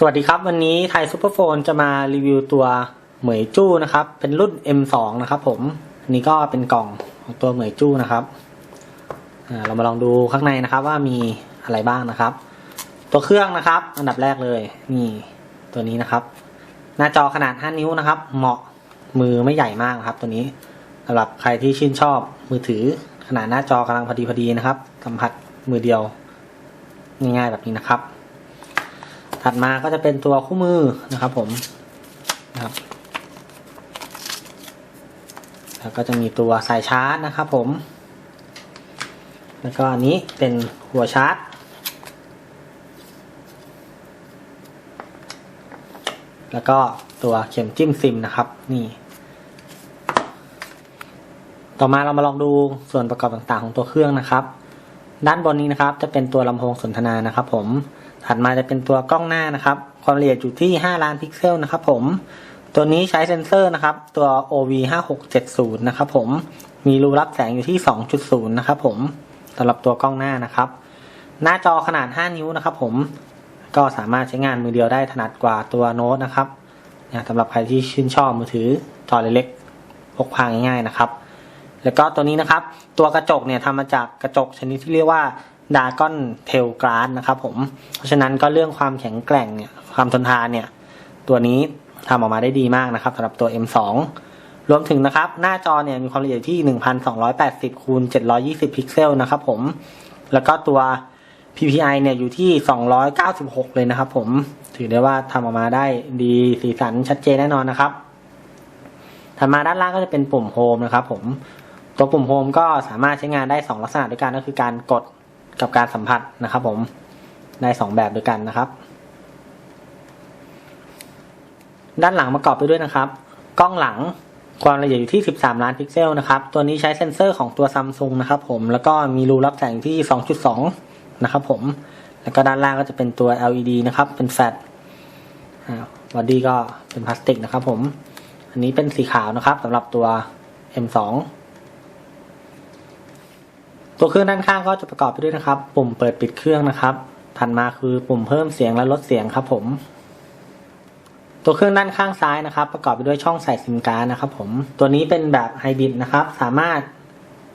สวัสดีครับ วันนี้ไทยซูเปอร์โฟนจะมารีวิวตัวเหมยจู้นะครับ เป็นรุ่น M2 นะครับผมนนี้ก็เป็นกล่องของตัวเหมยจู้นะครับเรามาลองดูข้างในนะครับว่ามีอะไรบ้างนะครับ ตัวเครื่องนะครับ อันดับแรกเลยนี่ตัวนี้นะครับ หน้าจอขนาด 5 นิ้วนะครับ เหมาะมือไม่ใหญ่มากครับ ตัวนี้สำหรับใครที่ชื่นชอบมือถือ ขนาดหน้าจอกำลังพอดีพอดีนะครับสัมผัสมือเดียวง่ายๆแบบนี้นะครับ ถัดมาก็จะเป็นตัวคู่มือนะครับผมนะครับแล้วก็จะมีตัวสายชาร์จนะครับผม แล้วก็อันนี้เป็นหัวชาร์จแล้วก็ตัวเข็มจิ้มซิมนะครับ นี่ ต่อมาเรามาลองดูส่วนประกอบต่างๆของตัวเครื่องนะครับ ด้านบนนี้นะครับ จะเป็นตัวลำโพงสนทนานะครับผม ถัดมาจะเป็นตัวกล้องหน้านะครับ ความละเอียดอยู่ที่ 5 ล้านพิกเซลนะครับผม ตัวนี้ใช้เซ็นเซอร์นะครับ ตัว OV5670 นะครับผม มีรูรับแสงอยู่ที่ 2.0 นะครับผมสำหรับตัวกล้องหน้านะครับ หน้าจอขนาด 5 นิ้วนะครับผม ก็สามารถใช้งานมือเดียวได้ถนัดกว่าตัวโน้ตนะครับนะสำหรับใครที่ชื่นชอบมือถือจอเล็กๆพกพาง่ายๆนะครับ แล้วก็ตัวนี้นะครับ ตัวกระจกเนี่ยทำมาจากกระจกชนิดที่เรียกว่า ดากอนเทลก a าสนะครับผม เพราะฉะนั้นก็เรื่องความแข็งแกร่งเนี่ยความทนทานเนี่ย ตัวนี้ทำออกมาได้ดีมากนะครับสำหรับตัว M2 รวมถึงนะครับ หน้าจอเนี่ยมีความละเอียดที่ 1280คูณ720 พิกเซลนะครับผม แล้วก็ตัว PPI เนี่ยอยู่ที่ 296 เลยนะครับผม ถือได้ว่าทำออกมาได้ดีสีสันชัดเจนแน่นอนนะครับ ถัดมาด้านล่างก็จะเป็นปุ่มโฮมนะครับผม ตัวปุ่มโฮมก็สามารถใช้งานได้ 2 ลักษณะด้วยกันก็คือการกด กับการสัมผัสนะครับ ผมได้2แบบด้วยกันนะครับ ด้านหลังประกอบไปด้วยนะครับ กล้องหลังความละเอียดอยู่ที่ 13 ล้านพิกเซลนะครับ ตัวนี้ใช้เซ็นเซอร์ของตัวซัมซุงนะครับผม แล้วก็มีรูรับแสงที่ 2.2 นะครับผม แล้วก็ด้านล่างก็จะเป็นตัว LED นะครับ เป็นแฟลชบอดี้ก็เป็นพลาสติกนะครับผม อันนี้เป็นสีขาวนะครับสำหรับตัว M2 ตัวเครื่องด้านข้างก็จะประกอบไปด้วยนะครับ ปุ่มเปิดปิดเครื่องนะครับ ถัดมาคือปุ่มเพิ่มเสียงและลดเสียงครับผม ตัวเครื่องด้านข้างซ้ายนะครับ ประกอบไปด้วยช่องใส่ซิมการ์ดนะครับ ผม ตัวนี้เป็นแบบไฮบริดนะครับ สามารถ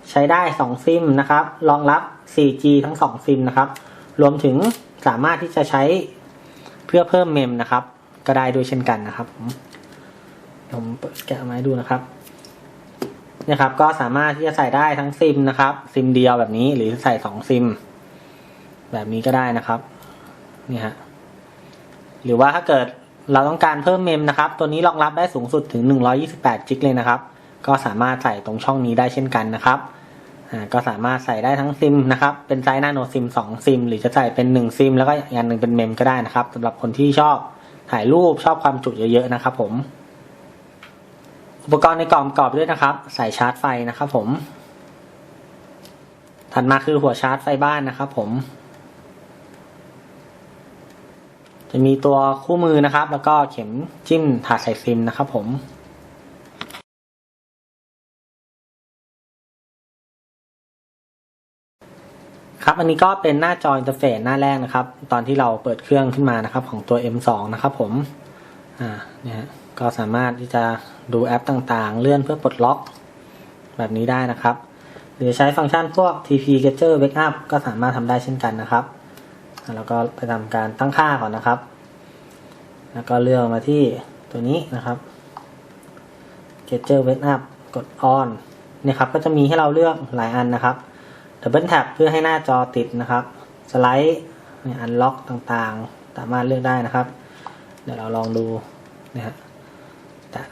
ใช้ได้ 2 ซิมนะครับ รองรับ 4G ทั้ง 2 ซิมนะครับ รวมถึงสามารถที่จะใช้เพื่อเพิ่มเมมนะครับ ก็ได้ด้วยเช่นกันนะครับผมผมเปิดแกะมาให้ดูนะครับ นี่ยครับ ก็สามารถที่จะใส่ได้ทั้งซิมนะครับ ซิมเดียวแบบนี้หรือใส่สองซิม แบบนี้ก็ได้นะครับ นี่ฮะ หรือว่าถ้าเกิดเราต้องการเพิ่มเมมนะครับ ตัวนี้รองรับได้สูงสุดถึง 128จิกเลยนะครับ ก็สามารถใส่ตรงช่องนี้ได้เช่นกันนะครับ อ่า ก็สามารถใส่ได้ทั้งซิมนะครับ เป็นไซส์นาโนซิม2ซิม หรือจะใส่เป็น1ซิมแล้วก็อีกอันหนึ่งเป็นเมมก็ได้นะครับสำหรับคนที่ชอบถ่ายรูปชอบความจุเยอะๆนะครับ ผม อุปกรณ์ในกล่องประกอบด้วยนะครับ สายชาร์จไฟนะครับผม ถัดมาคือหัวชาร์จไฟบ้านนะครับผม จะมีตัวคู่มือนะครับ แล้วก็เข็มจิ้มถาดใส่ซิมนะครับผมครับอันนี้ก็เป็นหน้าจออินเทอร์เฟซหน้าแรกนะครับ ตอนที่เราเปิดเครื่องขึ้นมานะครับ ของตัว M2 นะครับผม อ่าเนี่ย ก็สามารถที่จะดูแอปต่างๆ เลื่อนเพื่อปลดล็อก แบบนี้ได้นะครับ หรือใช้ฟังก์ชันพวก TP Catcher Backup ก็สามารถทำได้เช่นกันนะครับ แล้วก็ไปทำการตั้งค่าก่อนนะครับ แล้วก็เลือกมาที่ตัวนี้นะครับ Catcher Backup กด on เนี่ยครับก็จะมีให้เราเลือกหลายอันนะครับดับเบิลแท็บเพื่อให้หน้าจอติดนะครับสไลด์อันล็อกต่างๆ สามารถเลือกได้นะครับ เดี๋ยวเราลองดูนะฮะแต่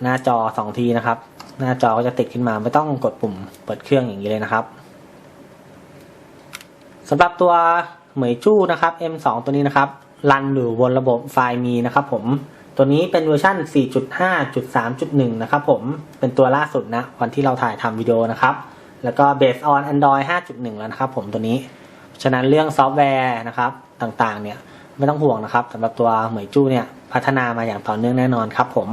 หน้าจอสองทีนะครับ หน้าจอก็จะติดขึ้นมาไม่ต้องกดปุ่มเปิดเครื่องอย่างนี้เลยนะครับสำหรับตัวเหมยจู้นะครับ M2 ตัวนี้นะครับรันอยู่บนระบบไฟล์มีนะครับ ผมตัวนี้เป็นเวอร์ชัน4.5.3.1 นะครับผมเป็นตัวล่าสุดนะวันที่เราถ่ายทำวิดีโอนะครับ แล้วก็ based on Android 5.1 แล้วนะครับ ผมตัวนี้ ฉะนั้นเรื่องซอฟต์แวร์นะครับต่างๆ เนี่ยไม่ต้องห่วงนะครับสำหรับตัวเหมยจู้เนี่ยพัฒนามาอย่างต่อเนื่องแน่นอนครับผม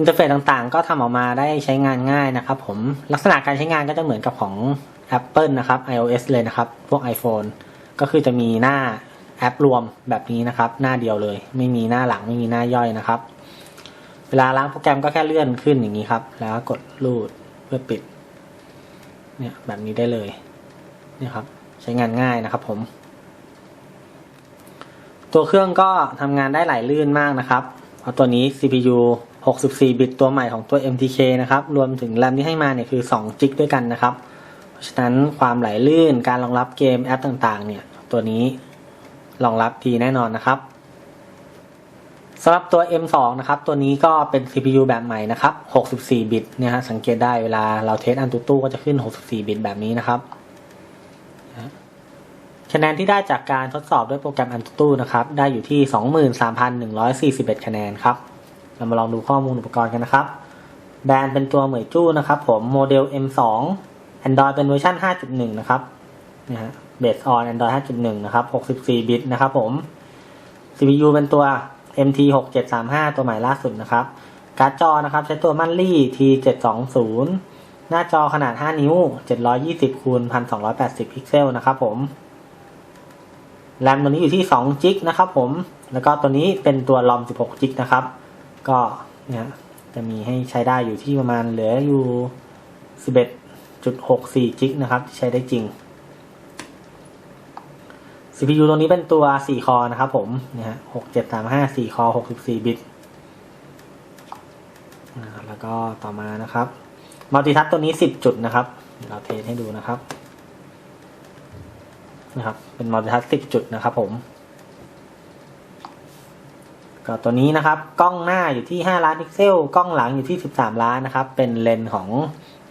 อินเทอร์เฟซต่างๆ ก็ทำออกมาได้ใช้งานง่ายนะครับผมลักษณะการใช้งานก็จะเหมือนกับของ Apple นะครับ iOS เลยนะครับ พวก iPhone ก็คือจะมีหน้าแอปรวมแบบนี้นะครับ หน้าเดียวเลย ไม่มีหน้าหลังไม่มีหน้าย่อยนะครับ เวลาล้างโปรแกรมก็แค่เลื่อนขึ้นอย่างนี้ครับ แล้วกดรูดเพื่อปิด เนี่ยแบบนี้ได้เลยเนี่ยครับ ใช้งานง่ายนะครับผม ตัวเครื่องก็ทำงานได้ไหลลื่นมากนะครับ เอาตัวนี้ CPU 64 บิตตัวใหม่ของตัว MTK นะครับ รวมถึงแรมที่ให้มาเนี่ยคือ2จิกด้วยกันนะครับ เพราะฉะนั้นความไหลลื่นการรองรับเกมแอปต่างๆ เนี่ยตัวนี้รองรับดีแน่นอนนะครับสำหรับตัว M2 นะครับ ตัวนี้ก็เป็น CPU แบบใหม่นะครับ 64 บิตเนี่ยฮะสังเกตได้เวลาเราเทสอันตูตู้ก็จะขึ้น 64 บิตแบบนี้นะครับคะแนนที่ได้จากการทดสอบด้วยโปรแกรมอันตูตู้นะครับ ได้อยู่ที่ 23,141 คะแนนครับ เรามาลองดูข้อมูลอุปกรณ์กันนะครับ แบรนด์เป็นตัวเหมยจู้นะครับ ผมโมเดล M2 Android เป็นเวอร์ชัน5.1 นะครับนะฮะ Based on Android 5.1 นะครับ 64 บิตนะครับผม CPU เป็นตัว MT 6735 ตัวใหม่ล่าสุดนะครับ การ์ดจอนะครับ ใช้ตัวมันลี่ T720 หน้าจอขนาด 5 นิ้ว 720คูณ1280 พิกเซลนะครับผม แรมตัวนี้อยู่ที่2จิกนะครับผม แล้วก็ตัวนี้เป็นตัวรอม16จิกนะครับ ก็เนี่ยจะมีให้ใช้ได้อยู่ที่ประมาณเหลืออยู่ 11.64 จิกนะครับที่ใช้ได้จริง CPU ตัวนี้เป็นตัว 4 คอนะครับผมเนี่ยฮะ6735 4 คอ 64 บิตแล้วก็ต่อมานะครับมัลติทัชตัวนี้ 10 จุดนะครับเดี๋ยวเราเทสให้ดูนะครับนะครับ เป็นมัลติทัช10 จุดนะครับผม ก็ตัวนี้นะครับ กล้องหน้าอยู่ที่ 5 ล้านพิกเซล กล้องหลังอยู่ที่ 13 ล้านนะครับ เป็นเลนส์ของ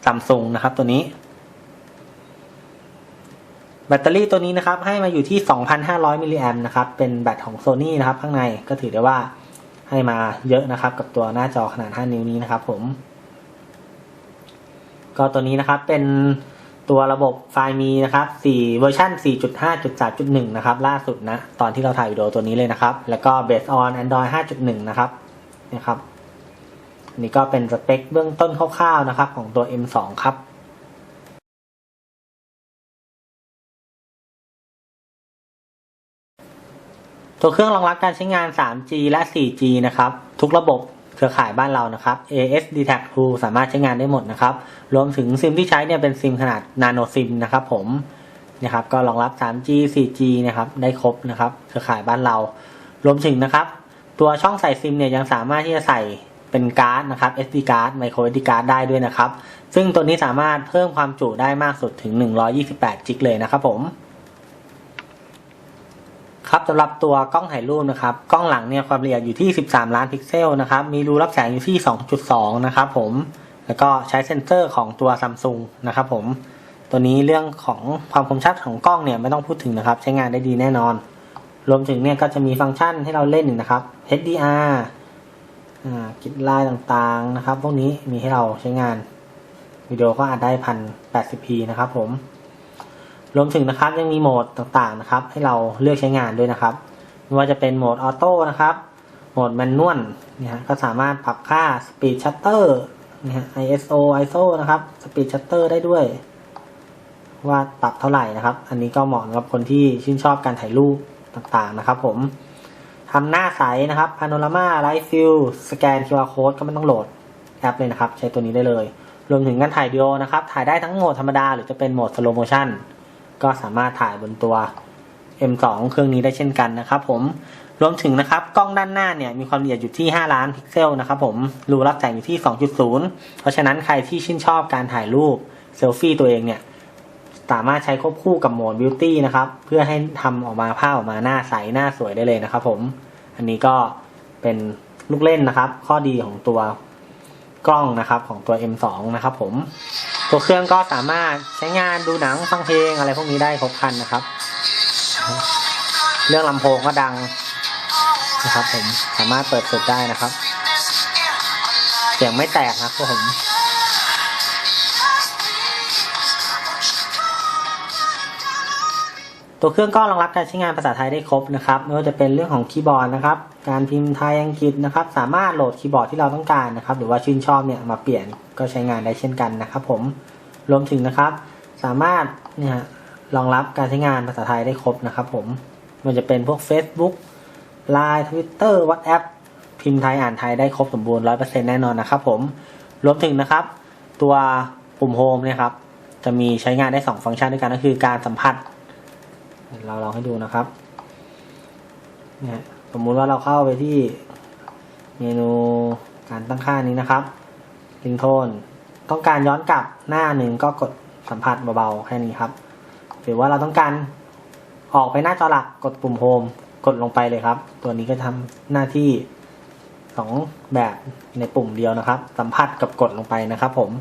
ซัมซุงนะครับ ตัวนี้ แบตเตอรี่ตัวนี้นะครับ ให้มาอยู่ที่ 2,500 มิลลิแอมนะครับ เป็นแบตของโซ n y นะครับ ข้างในก็ถือได้ว่าให้มาเยอะนะครับ กับตัวหน้าจอขนาด 5 นิ้วนี้นะครับ ผม ก็ตัวนี้นะครับเป็น ตัวระบบไฟล์มีนะครับ4เวอร์ชัน4.5.3.1 นะครับ ล่าสุดนะ ตอนที่เราถ่ายวิดีโอตัวนี้เลยนะครับ แล้วก็ based on Android 5.1 นะครับนะครับนนี้ก็เป็นสเปคเบื้องต้นคร่าวๆนะครับ ของตัว M2 ครับตัวเครื่องรองรับการใช้งาน 3G และ 4G นะครับ ทุกระบบ เครือข่ายบ้านเรานะครับ AS d t a c 2สามารถใช้งานได้หมดนะครับ รวมถึงซิมที่ใช้เนี่ยเป็นซิมขนาด Nano SIM นะครับผมนะครับก็รองรับ 3G 4G นะครับได้ครบนะครับเครือข่ายบ้านเรา รวมถึงนะครับ ตัวช่องใส่ซิมเนี่ยยังสามารถที่จะใส่เป็นการ์ดนะครับ SD card micro SD card ได้ด้วยนะครับ ซึ่งตัวนี้สามารถเพิ่มความจุได้มากสุดถึง 128 จิกเลยนะครับผม ครับสำหรับตัวกล้องถ่ายรูปนะครับ กล้องหลังเนี่ยความละเอียดอยู่ที่ 13 ล้านพิกเซลนะครับ มีรูรับแสงอยู่ที่ 2.2 นะครับผม แล้วก็ใช้เซ็นเซอร์ของตัวซัมซุงนะครับผม ตัวนี้เรื่องของความคมชัดของกล้องเนี่ยไม่ต้องพูดถึงนะครับ ใช้งานได้ดีแน่นอน รวมถึงเนี่ยก็จะมีฟังก์ชันให้เราเล่นนะครับ HDR อ่ากิจลายต่างๆนะครับ พวกนี้มีให้เราใช้งานวิดีโอก็อัดได้พัน 80p นะครับผม รวมถึงนะครับยังมีโหมดต่างๆนะครับ ให้เราเลือกใช้งานด้วยนะครับไม่ว่าจะเป็นโหมดออโต้นะครับ โหมดแมนนวลเนี่ยฮะก็สามารถปรับค่า Speed Shutter นะฮะ ISO ISO นะครับ Speed Shutter ได้ด้วย ว่าปรับเท่าไหร่นะครับ อันนี้ก็เหมาะสำหรับคนที่ชื่นชอบการถ่ายรูปต่างๆนะครับ ผมทำหน้าใสนะครับ Panorama Live View สแกน QR Code ก็ไม่ต้องโหลดแอปเลยนะครับ ใช้ตัวนี้ได้เลย รวมถึงการถ่ายวิดีโอนะครับ ถ่ายได้ทั้งโหมดธรรมดา หรือจะเป็นโหมด Slow Motion ก็สามารถถ่ายบนตัว M2 เครื่องนี้ได้เช่นกันนะครับผมรวมถึงนะครับกล้องด้านหน้าเนี่ยมีความละเอียดอยู่ที่ 5 ล้านพิกเซลนะครับผมรูรับแสงอยู่ที่ 2.0 เพราะฉะนั้นใครที่ชื่นชอบการถ่ายรูปเซลฟี่ตัวเองเนี่ยสามารถใช้ควบคู่กับโหมด Beauty นะครับเพื่อให้ทำออกมาภาพออกมาหน้าใสหน้าสวยได้เลยนะครับผมอันนี้ก็เป็นลูกเล่นนะครับ ข้อดีของตัวกล้องนะครับของตัว M2 นะครับผม ตัวเครื่องก็สามารถใช้งานดูหนังฟังเพลงอะไรพวกนี้ได้ครบครันนะครับ เรื่องลำโพงก็ดังนะครับผมสามารถเปิดสุดได้นะครับเสียงไม่แตกนะครับผม ตัวเครื่องก็รองรับการใช้งานภาษาไทยได้ครบนะครับไม่ว่าจะเป็นเรื่องของคีย์บอร์ดนะครับ การพิมพ์ไทยอังกฤษนะครับ สามารถโหลดคีย์บอร์ดที่เราต้องการนะครับ หรือว่าชื่นชอบเนี่ยมาเปลี่ยนก็ใช้งานได้เช่นกันนะครับ ผมรวมถึงนะครับ สามารถเนี่ยรองรับการใช้งานภาษาไทยได้ครบนะครับ ผมมันจะเป็นพวก Facebook Line Twitter WhatsApp พิมพ์ไทยอ่านไทยได้ครบสมบูรณ์100%แน่นอนนะครับ ผมรวมถึงนะครับ ตัวปุ่มโฮมเนี่ยครับจะมีใช้งานได้ 2 ฟังก์ชันด้วยกันก็คือการสัมผัส เราลองให้ดูนะครับเนี่ยสมมุติว่าเราเข้าไปที่เมนูการตั้งค่านี้นะครับลิงโทนต้องการย้อนกลับหน้าหนึ่งก็กดสัมผัสเบาๆแค่นี้ครับ หรือว่าเราต้องการออกไปหน้าจอหลักกดปุ่มโฮมกดลงไปเลยครับ ตัวนี้ก็ทำหน้าที่สองแบบในปุ่มเดียวนะครับ สัมผัสกับกดลงไปนะครับผม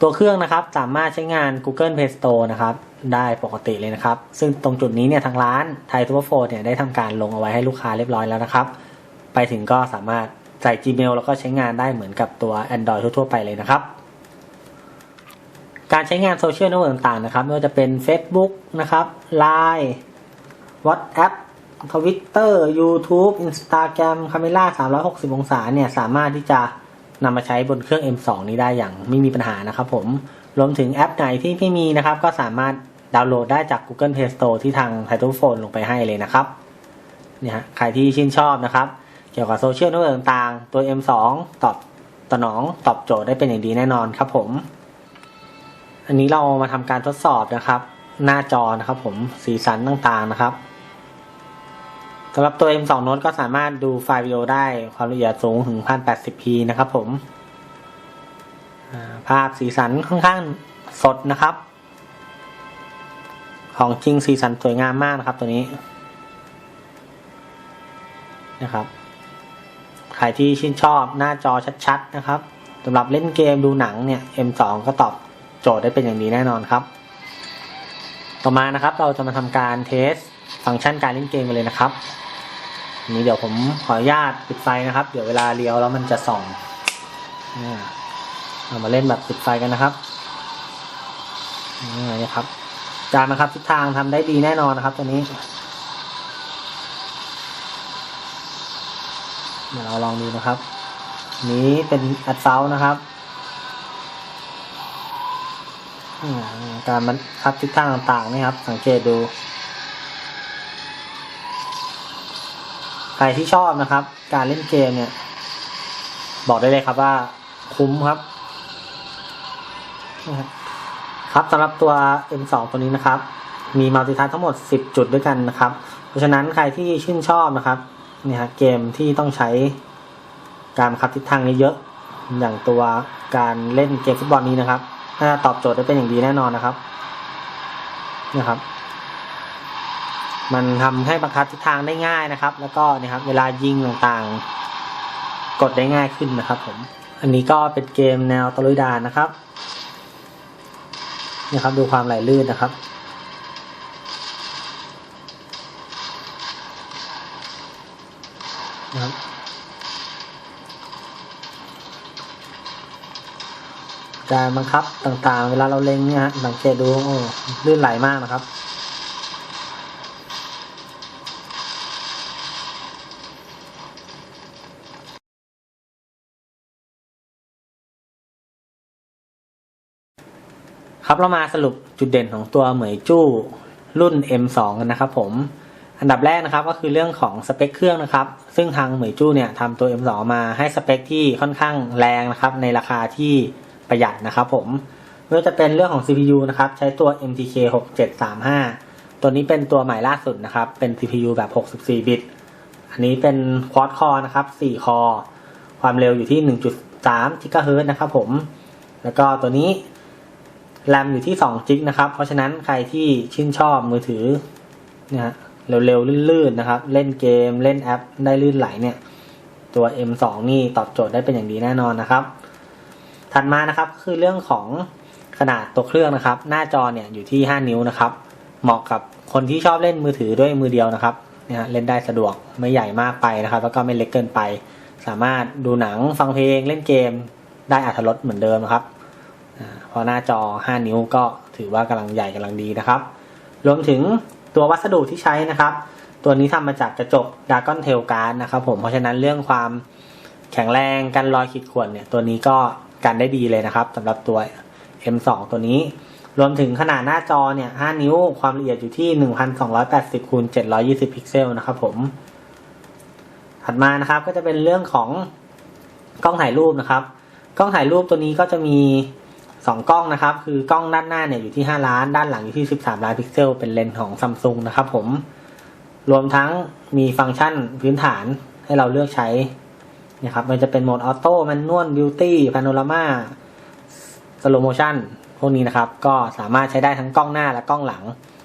ตัวเครื่องนะครับสามารถใช้งาน Google Play Store นะครับได้ปกติเลยนะครับ ซึ่งตรงจุดนี้เนี่ยทางร้านไทยทูบโฟเนี่ยได้ทำการลงเอาไว้ให้ลูกค้าเรียบร้อยแล้วนะครับ ไปถึงก็สามารถใส่ Gmail แล้วก็ใช้งานได้เหมือนกับตัว Android ทั่วๆไปเลยนะครับ การใช้งานโซเชียลเน็ตเวิร์กต่างๆนะครับ ไม่ว่าจะเป็น Facebook นะครับ Line WhatsApp Twitter YouTube Instagram Camera 360 องศาเนี่ยสามารถที่จะ นำมาใช้บนเครื่อง M2 นี้ได้อย่างไม่มีปัญหานะครับผม รวมถึงแอปไหนที่ไม่มีนะครับ ก็สามารถดาวน์โหลดได้จาก Google Play Store ที่ทาง Title Phone ลงไปให้เลยนะครับเนี่ยฮะใครที่ชื่นชอบนะครับ เกี่ยวกับโซเชียลเน็ตเวิร์กต่างๆ ตัว M2 ตอบสนองตอบโจทย์ได้เป็นอย่างดีแน่นอนครับผม อันนี้เรามาทำการทดสอบนะครับ หน้าจอนะครับผมสีสันต่างๆนะครับ สำหรับตัว M2 Note ก็สามารถดูไฟล์วิดีโอได้ความละเอียดสูงถึง 1080p นะครับผม ภาพสีสันค่อนข้างสดนะครับ ของจริงสีสันสวยงามมากนะครับตัวนี้ นะครับ ใครที่ชื่นชอบหน้าจอชัดๆ นะครับสำหรับเล่นเกมดูหนังเนี่ย M2 ก็ตอบโจทย์ได้เป็นอย่างดีแน่นอนครับ ต่อมานะครับเราจะมาทำการเทสฟังก์ชันการเล่นเกมกันเลยนะครับ นี้เดี๋ยวผมขออนุญาตปิดไฟนะครับ เดี๋ยวเวลาเลี้ยวแล้วมันจะส่องเรามาเล่นแบบปิดไฟกันนะครับนี่นะครับการนะครับทิศทางทำได้ดีแน่นอนนะครับตัวนี้ เดี๋ยวเราลองดูนะครับ นี้เป็นอัดเซานะครับการมันคับทิศทางต่างๆนี่ครับ สังเกตดู ใค รที่ชอบนะครับ การเล่นเกมเนี่ย บอกได้เลยครับว่าคุ้มครับ ครับสำหรับตัว M2 ตัวนี้นะครับ มีมัลติทัชทั้งหมด 10 จุดด้วยกันนะครับ เพราะฉะนั้นใครที่ชื่นชอบนะครับเนี่ยฮะเกมที่ต้องใช้การคับทิศทางนี้เยอะอย่างตัวการเล่นเกมฟุตบอลนี้นะครับน่าตอบโจทย์ได้เป็นอย่างดีแน่นอนนะครับนี่ยครับ มันทำให้บังคับทิศทางได้ง่ายนะครับ แล้วก็เนี่ยครับเวลายิงต่างๆ กดได้ง่ายขึ้นนะครับผมอันนี้ก็เป็นเกมแนวตะลุยดานนะครับนี่ครับดูความไหลลื่นนะครับนะครับการบังคับต่างๆ เวลาเราเล็งเนี่ยฮะสังเกตดูโอ้ลื่นไหลมากนะครับ ครับเรามาสรุปจุดเด่นของตัวเหมยจู้รุ่น M2 กันนะครับผม อันดับแรกนะครับก็คือเรื่องของสเปคเครื่องนะครับ ซึ่งทางเหมยจู้เนี่ยทำตัว M2 มาให้สเปคที่ค่อนข้างแรงนะครับ ในราคาที่ประหยัดนะครับผมไม่ว่าจะเป็นเรื่องของ CPU นะครับ ใช้ตัว MTK 6735 ตัวนี้เป็นตัวใหม่ล่าสุดนะครับ เป็น CPU แบบ 64 บิต อันนี้เป็น Quad Core นะครับ 4 คอ ความเร็วอยู่ที่ 1.3 GHz นะครับผม แล้วก็ตัวนี้ แรมอยู่ที่2จิกนะครับ เพราะฉะนั้นใครที่ชื่นชอบมือถือนะฮะเร็วๆลื่นๆนะครับ เล่นเกมเล่นแอปได้ลื่นไหลเนี่ยตัว M2 นี่ตอบโจทย์ได้เป็นอย่างดีแน่นอนนะครับ ถัดมานะครับคือเรื่องของขนาดตัวเครื่องนะครับ หน้าจอเนี่ยอยู่ที่ 5 นิ้วนะครับ เหมาะกับคนที่ชอบเล่นมือถือด้วยมือเดียวนะครับเนี่ยฮะเล่นได้สะดวกไม่ใหญ่มากไปนะครับ แล้วก็ไม่เล็กเกินไป สามารถดูหนังฟังเพลงเล่นเกมได้อัตรสเหมือนเดิมนะครับ เพราะหน้าจอ 5 นิ้วก็ถือว่ากำลังใหญ่กำลังดีนะครับ รวมถึงตัววัสดุที่ใช้นะครับ ตัวนี้ทำมาจากกระจกดากอนเทลการ์ดนะครับผมเพราะฉะนั้นเรื่องความแข็งแรงกันรอยขีดข่วนเนี่ยตัวนี้ก็กันได้ดีเลยนะครับสำหรับตัว M2 ตัวนี้ รวมถึงขนาดหน้าจอเนี่ย 5 นิ้วความละเอียดอยู่ที่ 1280คูณ720 พิกเซลนะครับผม ถัดมานะครับก็จะเป็นเรื่องของกล้องถ่ายรูปนะครับ กล้องถ่ายรูปตัวนี้ก็จะมี 2 กล้องนะครับ คือกล้องด้านหน้าเนี่ยอยู่ที่ 5 ล้าน ด้านหลังอยู่ที่ 13 ล้านพิกเซล เป็นเลนส์ของซัมซุงนะครับผม รวมทั้งมีฟังก์ชันพื้นฐานให้เราเลือกใช้นะครับมันจะเป็นโหมดออโต้แมนนวลบิวตี้พาโนรามาสโลโมชันพวกนี้นะครับ ก็สามารถใช้ได้ทั้งกล้องหน้าและกล้องหลัง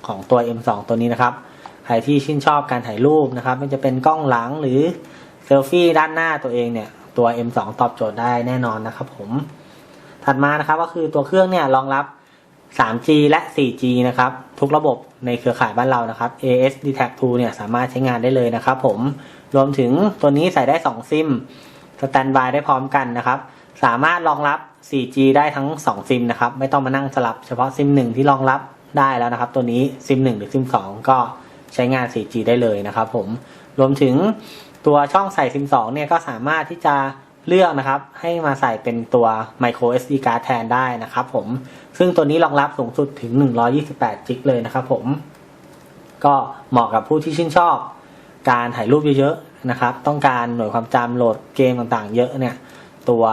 ของตัว M2 ตัวนี้นะครับ ใครที่ชื่นชอบการถ่ายรูปนะครับ มันจะเป็นกล้องหลังหรือเซลฟี่ด้านหน้าตัวเองเนี่ย ตัว M2 ตอบโจทย์ได้แน่นอนนะครับผม ถัดมานะครับก็คือตัวเครื่องเนี่ยรองรับ 3G และ 4G นะครับทุกระบบในเครือข่ายบ้านเรานะครับ AS d t a c 2เนี่ยสามารถใช้งานได้เลยนะครับผมรวมถึงตัวนี้ใส่ได้ 2 ซิมสแตนบายได้พร้อมกันนะครับสามารถรองรับ 4G ได้ทั้ง 2 ซิมนะครับไม่ต้องมานั่งสลับเฉพาะซิม1ที่รองรับได้แล้วนะครับ ตัวนี้ซิม1หรือซิม2ก็ใช้งาน 4G ได้เลยนะครับผมรวมถึงตัวช่องใส่ซิม2เนี่ยก็สามารถที่จะ เลือกนะครับให้มาใส่เป็นตัว micro SD card แทนได้นะครับผมซึ่งตัวนี้รองรับสูงสุดถึง 128จิกเลยนะครับผมก็เหมาะกับผู้ที่ชื่นชอบ การถ่ายรูปเยอะๆนะครับ ต้องการหน่วยความจำโหลดเกมต่างๆ เยอะเนี่ยตัว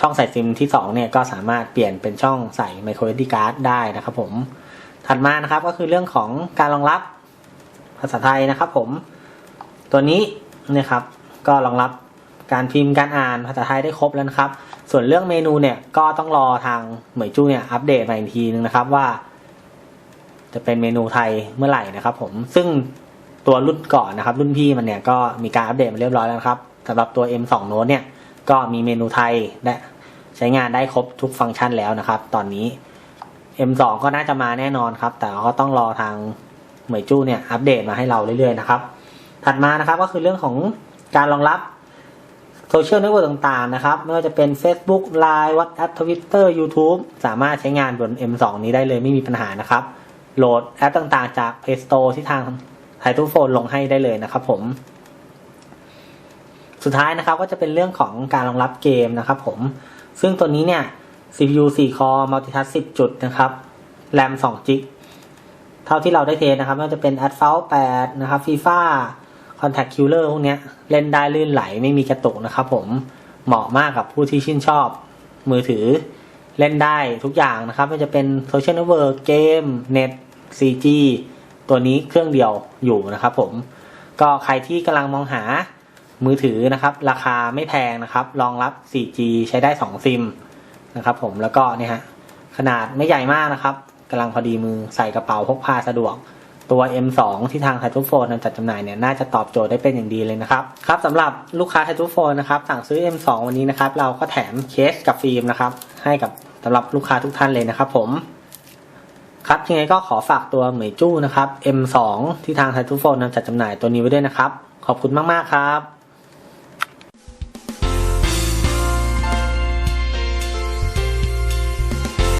ช่องใส่ซิมที่2เนี่ยก็สามารถเปลี่ยนเป็นช่องใส่ micro SD card ได้นะครับผมถัดมานะครับก็คือเรื่องของการรองรับภาษาไทยนะครับผมตัวนี้เนี่ยครับก็รองรับ การพิมพ์การอ่านภาษาไทยได้ครบแล้วนะครับ ส่วนเรื่องเมนูเนี่ยก็ต้องรอทางเหมยจู้เนี่ยอัปเดตมาอีกทีนึงนะครับว่า จะเป็นเมนูไทยเมื่อไหร่นะครับ ผมซึ่งตัวรุ่นก่อนนะครับ รุ่นพี่มันเนี่ยก็มีการอัปเดตมาเรียบร้อยแล้วครับสำหรับตัว M2 Note เนี่ยก็มีเมนูไทยและใช้งานได้ครบทุกฟังก์ชันแล้วนะครับ ตอนนี้ M2 ก็น่าจะมาแน่นอนครับ แต่ก็ต้องรอทางเหมยจู้เนี่ยอัปเดตมาให้เราเรื่อยๆนะครับ ถัดมานะครับก็คือเรื่องของการรองรับ โซเชียลเน็ตเวิร์กต่างๆนะครับ ไม่ว่าจะเป็น Facebook Line WhatsApp Twitter YouTube สามารถใช้งานบน M2 นี้ได้เลยไม่มีปัญหานะครับ โหลดแอปต่างๆ จาก Play Store ที่ทางไททูโฟนลงให้ได้เลยนะครับผม สุดท้ายนะครับก็จะเป็นเรื่องของการรองรับเกมนะครับผม ซึ่งตัวนี้เนี่ย CPU 4 core multitask 10 จุดนะครับ RAM 2 g b เท่าที่เราได้เทสนะครับไม่ว่าจะเป็น Asphalt 8 นะครับ FIFA Contact Killer พวกนี้เล่นได้ลื่นไหลไม่มีกระตุกนะครับผมเหมาะมากกับผู้ที่ชื่นชอบ มือถือเล่นได้ทุกอย่างนะครับไม่ว่าจะเป็น Social Network เกม Net 4G ตัวนี้เครื่องเดียวอยู่นะครับผมก็ใครที่กำลังมองหามือถือนะครับ ราคาไม่แพงนะครับ รองรับ 4G ใช้ได้ 2 ซิมนะครับผมแล้วก็เนี่ยฮะขนาดไม่ใหญ่มากนะครับกำลังพอดีมือใส่กระเป๋าพกพาสะดวก ตัว M2 ที่ทางไททูโฟนนำจัดจำหน่ายเนี่ยน่าจะตอบโจทย์ได้เป็นอย่างดีเลยนะครับครับสำหรับลูกค้าไททูโฟนนะครับสั่งซื้อ M2 วันนี้นะครับเราก็แถมเคสกับฟิล์มนะครับให้กับสำหรับลูกค้าทุกท่านเลยนะครับผมครับยังไงก็ขอฝากตัวเหมยจู้นะครับ M2 ที่ทางไททูโฟนนำจัดจำหน่ายตัวนี้ไว้ด้วยนะครับ ขอบคุณมาก ๆ ครับ